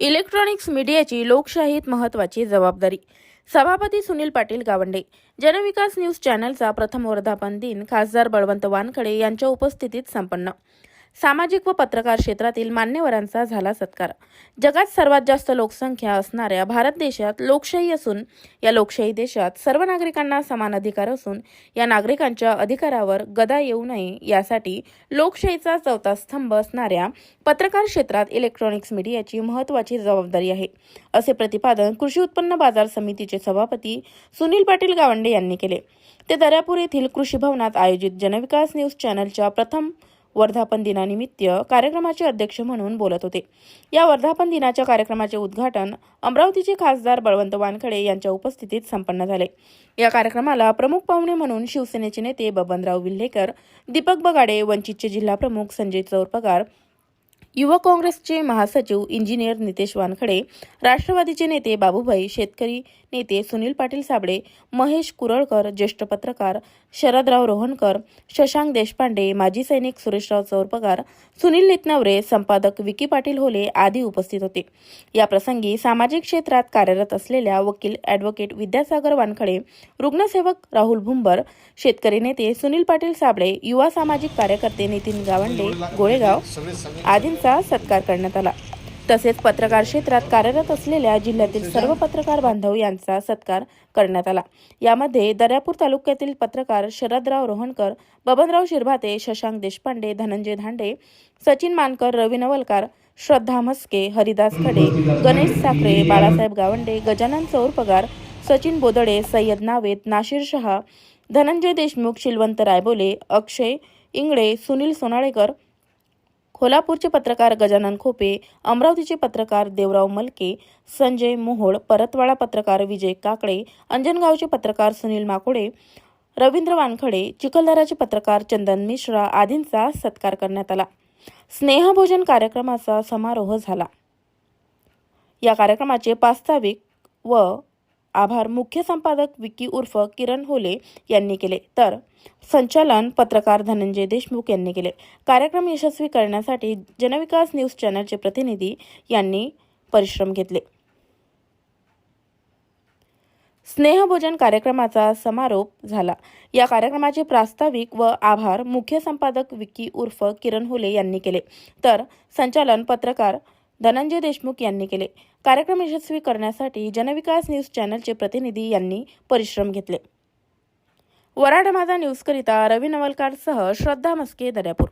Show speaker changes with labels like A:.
A: Electronics मीडियाची लोकशाहीत महत्वाची जबाबदारी. सभापती सुनील पाटील गावंडे. जनविकास न्यूज चॅनलचा प्रथम वर्धापन दिन खासदार बळवंत वानखडे यांच्या उपस्थितीत संपन्न. सामाजिक व पत्रकार क्षेत्रातील मान्यवरांचा झाला सत्कार. जगात सर्वात जास्त लोकसंख्या असणाऱ्या भारत देशात लोकशाही असून या लोकशाही देशात सर्व नागरिकांना समान अधिकार असून या नागरिकांच्या अधिकारावर गदा येऊ नये यासाठी लोकशाहीचा चौथा स्तंभ असणाऱ्या पत्रकार क्षेत्रात इलेक्ट्रॉनिक्स मीडियाची महत्वाची जबाबदारी आहे. असे प्रतिपादन कृषी उत्पन्न बाजार समितीचे सभापती सुनील पाटील गावंडे यांनी केले. ते दर्यापूर येथील कृषी भवनात आयोजित जनविकास न्यूज चॅनलच्या प्रथम वर्धापन दिनानिमित्त कार्यक्रमाचे अध्यक्ष म्हणून बोलत होते. या वर्धापन दिनाच्या कार्यक्रमाचे उद्घाटन अमरावतीचे खासदार बळवंत वानखडे यांच्या उपस्थितीत संपन्न झाले. या कार्यक्रमाला प्रमुख पाहुणे म्हणून शिवसेनेचे नेते बबनराव विल्हेकर दीपक बगाडे वंचितचे जिल्हाप्रमुख संजय चौरपगार युवक काँग्रेसचे महासचिव इंजिनियर नितेश वानखडे राष्ट्रवादीचे नेते बाबूभाई शेतकरी नेते सुनील पाटील साबळे महेश कुरळकर ज्येष्ठ पत्रकार शरदराव रोहनकर शशांक देशपांडे माजी सैनिक सुरेशराव चौरपगार सुनील नितनवरे संपादक विकी पाटील होले आदी उपस्थित होते. या प्रसंगी सामाजिक क्षेत्रात कार्यरत असलेल्या वकील ॲडव्होकेट विद्यासागर वानखडे रुग्णसेवक राहुल भुंबर शेतकरी नेते सुनील पाटील साबळे युवा सामाजिक कार्यकर्ते नितीन गावंडे गोळेगाव यांचा सत्कार करण्यात आला. तसेच पत्रकार क्षेत्रात कार्यरत असलेल्या जिल्ह्यातील सर्व पत्रकार बांधव यांचा सत्कार करण्यात आला. यामध्ये दर्यापूर तालुक्यातील पत्रकार शरदराव रोहनकर बबनराव शिरभाते शशांक देशपांडे धनंजय धांडे सचिन मानकर रवी नवलकार श्रद्धा म्हस्के हरिदास खडे गणेश साखरे बाळासाहेब गावंडे गजानन चौरपगार सचिन बोदडे सय्यद नावेद नाशिर शहा धनंजय देशमुख शिलवंत रायबोले अक्षय इंगळे सुनील सोनाळेकर कोल्हापूरचे पत्रकार गजानन खोपे अमरावतीचे पत्रकार देवराव मलके संजय मोहोळ परतवाडा पत्रकार विजय काकडे अंजनगावचे पत्रकार सुनील माकोडे रवींद्र वानखडे चिखलदराचे पत्रकार चंदन मिश्रा आदींचा सत्कार करण्यात आला. स्नेहभोजन कार्यक्रमाचा समारोह झाला. या कार्यक्रमाचे प्रास्ताविक व आभार. मुख्य संपादक विकी उर्फ किरण होले यांनी केले. तर संचालन पत्रकार धनंजय देशमुख यांनी केले. कार्यक्रम यशस्वी करण्यासाठी जनविकास न्यूज चॅनलचे प्रतिनिधी यांनी परिश्रम घेतले. स्नेहभोजन कार्यक्रमाचा समारोप झाला. या कार्यक्रमाचे प्रास्ताविक व आभार मुख्य संपादक विकी उर्फ किरण हुले यांनी केले. तर संचालन पत्रकार धनंजय देशमुख यांनी केले. कार्यक्रम यशस्वी करण्यासाठी जनविकास न्यूज चॅनलचे प्रतिनिधी यांनी परिश्रम घेतले. वराड माझा न्यूजकरिता रवी नवलकारसह श्रद्धा मस्के दर्यापूर.